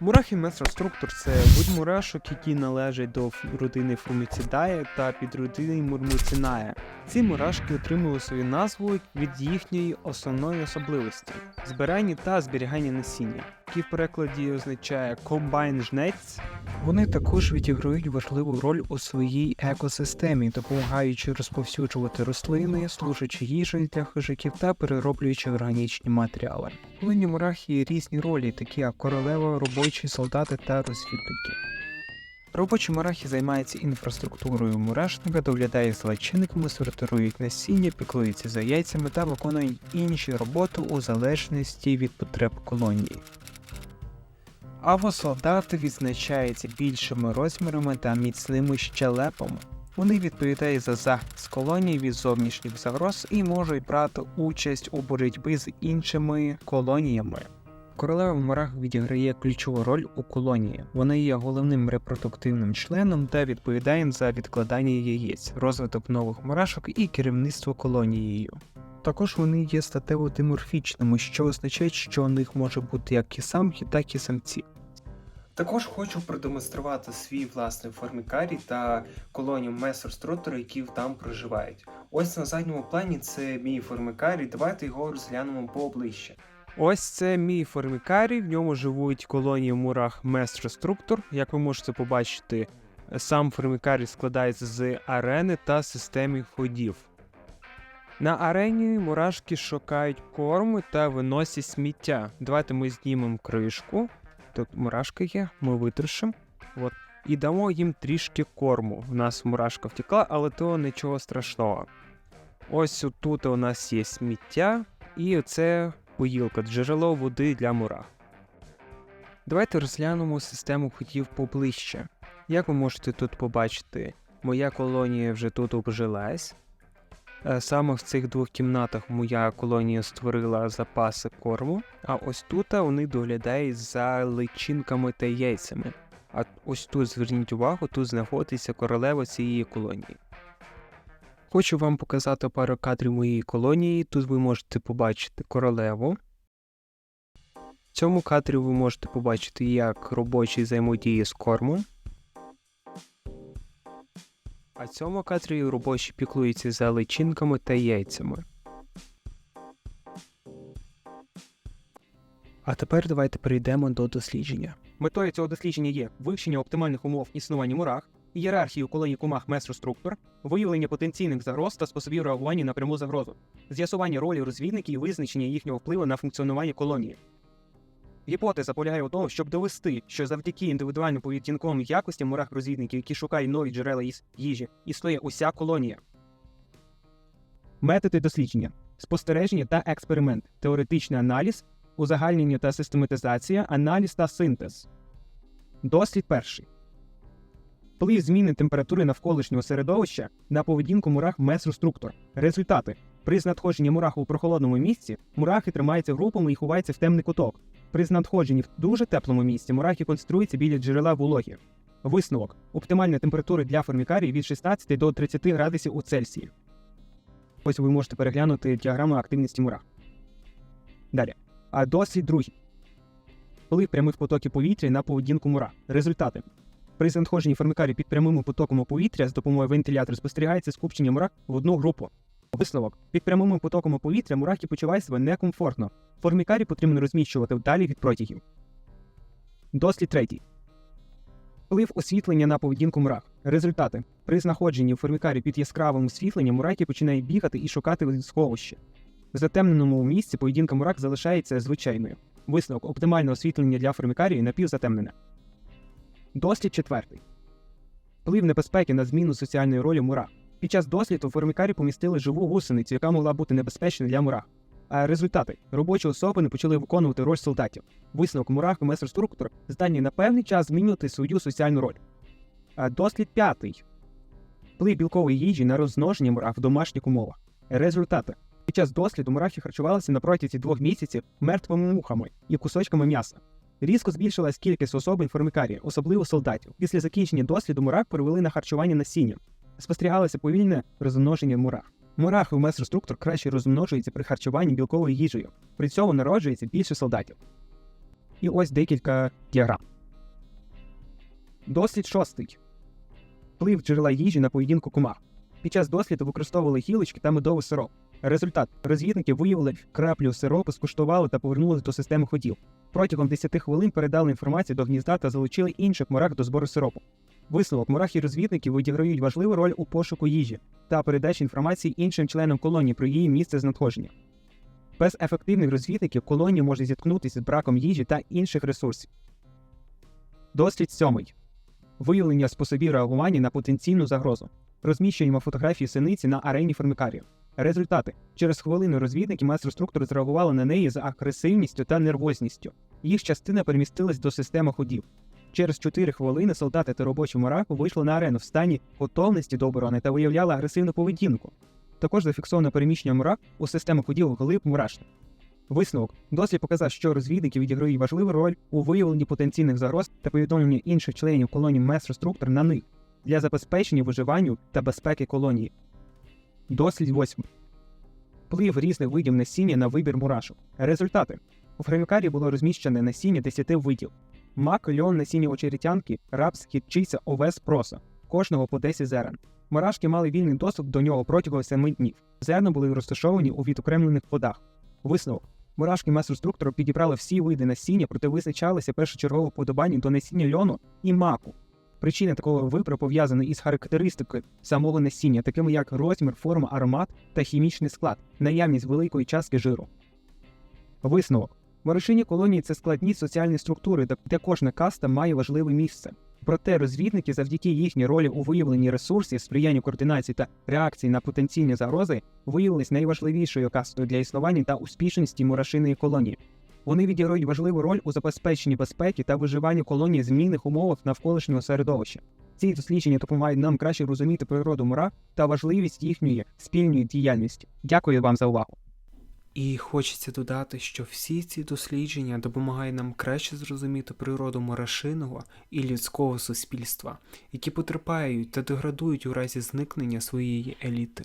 Мурахи Месроструктур це вид мурашок, які належать до родини Фуміцидає та підродини Мурмуцинає. Ці мурашки отримали свою назву від їхньої основної особливості збирання та зберігання насіння, які в перекладі означає комбайн жнець. Вони також відіграють важливу роль у своїй екосистемі, допомагаючи розповсюджувати рослини, служачи їжею для хижаків та перероблюючи органічні матеріали. Плині мурахи є різні ролі, такі як королева, робочі, солдати та розвідники. Робочі мурахи займаються інфраструктурою мурашника, доглядає за личинками, сортирують насіння, піклуються за яйцями та виконують інші роботи у залежності від потреб колонії. Авосолдати відзначаються більшими розмірами та міцними щелепами. Вони відповідають за захист колонії від зовнішніх загроз і можуть брати участь у боротьбі з іншими колоніями. Королева мурах відіграє ключову роль у колонії. Вона є головним репродуктивним членом та відповідає за відкладання яєць, розвиток нових мурашок і керівництво колонією. Також вони є статево диморфічними, що означає, що у них може бути як і самки, так і самці. Також хочу продемонструвати свій власний формікарій та колонію месорструтера, які там проживають. Ось на задньому плані це мій формікарій, давайте його розглянемо поближче. Ось це мій формікарій, в ньому живуть колонії мурах Местроструктор. Як ви можете побачити, сам формікарій складається з арени та системи ходів. На арені мурашки шукають корм та виносять сміття. Давайте ми знімемо кришку. Тут мурашка є, ми витрушимо. От. І дамо їм трішки корму. У нас мурашка втекла, але то нічого страшного. Ось тут у нас є сміття, і це поїлка, джерело води для мурах. Давайте розглянемо систему хотів поближче. Як ви можете тут побачити, моя колонія вже тут обжилась. Е, Саме в цих двох кімнатах моя колонія створила запаси корму, а ось тут вони доглядають за личинками та яйцями. А ось тут зверніть увагу, тут знаходиться королева цієї колонії. Хочу вам показати пару кадрів моєї колонії. Тут ви можете побачити королеву. В цьому кадрі ви можете побачити, як робочий взаємодіє з кормом. А цьому кадрі робочі піклуються за личинками та яйцями. А тепер давайте перейдемо до дослідження. Метою цього дослідження є вивчення оптимальних умов існування мурах, ієрархію колонії комах месроструктур, виявлення потенційних загроз та способів реагування на пряму загрозу, з'ясування ролі розвідників і визначення їхнього впливу на функціонування колонії. Гіпотеза полягає у тому, щоб довести, що завдяки індивідуально поведінковим якостям мурах розвідників, які шукають нові джерела їжі, існує уся колонія. Методи дослідження, спостереження та експеримент, теоретичний аналіз, узагальнення та систематизація, аналіз та синтез. Дослід перший. Вплив зміни температури навколишнього середовища на поведінку мурах месроструктур. Результати. При знадходженні мурах у прохолодному місці мурахи тримаються групами і ховаються в темний куток. При знадходженні в дуже теплому місці мурахи концентруються біля джерела вологі. Висновок. Оптимальна температура для формікарії від 16 до 30 градусів у Цельсії. Ось ви можете переглянути діаграму активності мурах. Далі. А дослід другий. Вплив прямих потоків повітря на поведінку мурах. Результати. При знаходженні формікарії під прямими потоками повітря з допомогою вентилятора спостерігається скупчення мурах в одну групу. Висновок. Під прямими потоками повітря мурахи почувають себе некомфортно. Формікарі потрібно розміщувати вдалі від протягів. Дослід третій. Вплив освітлення на поведінку мурах. Результати. При знаходженні в формікарі під яскравим освітленням мурахи починають бігати і шукати сховище. В затемненому місці поведінка мурах залишається звичайною. Висновок оптимальне освітлення для формікарії напівзатемнене. Дослід четвертий. Вплив небезпеки на зміну соціальної ролі мурах. Під час досліду формікарі помістили живу гусеницю, яка могла бути небезпечною для мурах. А результати робочі особини почали виконувати роль солдатів. Висновок мурах і местроструктур здатні на певний час змінювати свою соціальну роль. А дослід п'ятий. Вплив білкової їжі на розмноження мурах в домашніх умовах. Результати. Під час досліду мурахи харчувалися на протязі двох місяців мертвими мухами і кусочками м'яса. Різко збільшилась кількість особин формікарії, особливо солдатів. Після закінчення досліду мурах перевели на харчування насінням. Спостерігалося повільне розмноження мурах. Мурахи в местроструктур краще розмножуються при харчуванні білковою їжею. При цьому народжується більше солдатів. І ось декілька діаграм. Дослід шостий. Вплив джерела їжі на поведінку комах. Під час досліду використовували гілочки та медовий сироп. Результат: розвідники виявили краплю сиропу, скуштували та повернули до системи ходів. Протягом 10 хвилин передали інформацію до гнізда та залучили інших мурах до збору сиропу. Висновок мурахи розвідники відіграють важливу роль у пошуку їжі та передачі інформації іншим членам колонії про її місце знаходження. Без ефективних розвідників колонія може зіткнутися з браком їжі та інших ресурсів. Дослід сьомий. Виявлення способів реагування на потенційну загрозу. Розміщуємо фотографії синиці на арені формікарію. Результати: через хвилину розвідники майстер-структури зреагували на неї з агресивністю та нервозністю. Їх частина перемістилась до системи ходів. Через 4 хвилини солдати та робочі мураку вийшли на арену в стані готовності до оборони та виявляли агресивну поведінку. Також зафіксовано переміщення мурак у систему ходів глиб мурашник. Висновок дослід показав, що розвідники відіграють важливу роль у виявленні потенційних загроз та повідомленні інших членів колонії майстер-структур на них для забезпечення виживанню та безпеки колонії. Дослід 8. Вплив різних видів насіння на вибір мурашок. Результати. У фремікарі було розміщене насіння 10 видів: мак, льон, насіння очеретянки, рапс, гірчиця, овес, проса. Кожного по 10 зерен. Мурашки мали вільний доступ до нього протягом 7 днів. Зерна були розташовані у відокремлених плодах. Висновок. Мурашки майстер-структуру підібрали всі види насіння, проте визначалися першочергово вподобання до насіння льону і маку. Причина такого вибору пов'язана із характеристикою самого насіння, такими як розмір, форма, аромат та хімічний склад, наявність великої частки жиру. Висновок. Морошині колонії це складні соціальні структури, де кожна каста має важливе місце. Проте розвідники завдяки їхній ролі у виявленні ресурсів, сприянню координації та реакції на потенційні загрози виявились найважливішою кастою для існування та успішності мурашиної колонії. Вони відіграють важливу роль у забезпеченні безпеки та виживанні колонії в змінних умовах навколишнього середовища. Ці дослідження допомагають нам краще розуміти природу мурах та важливість їхньої спільної діяльності. Дякую вам за увагу. І хочеться додати, що всі ці дослідження допомагають нам краще зрозуміти природу мурашиного і людського суспільства, які потерпають та деградують у разі зникнення своєї еліти.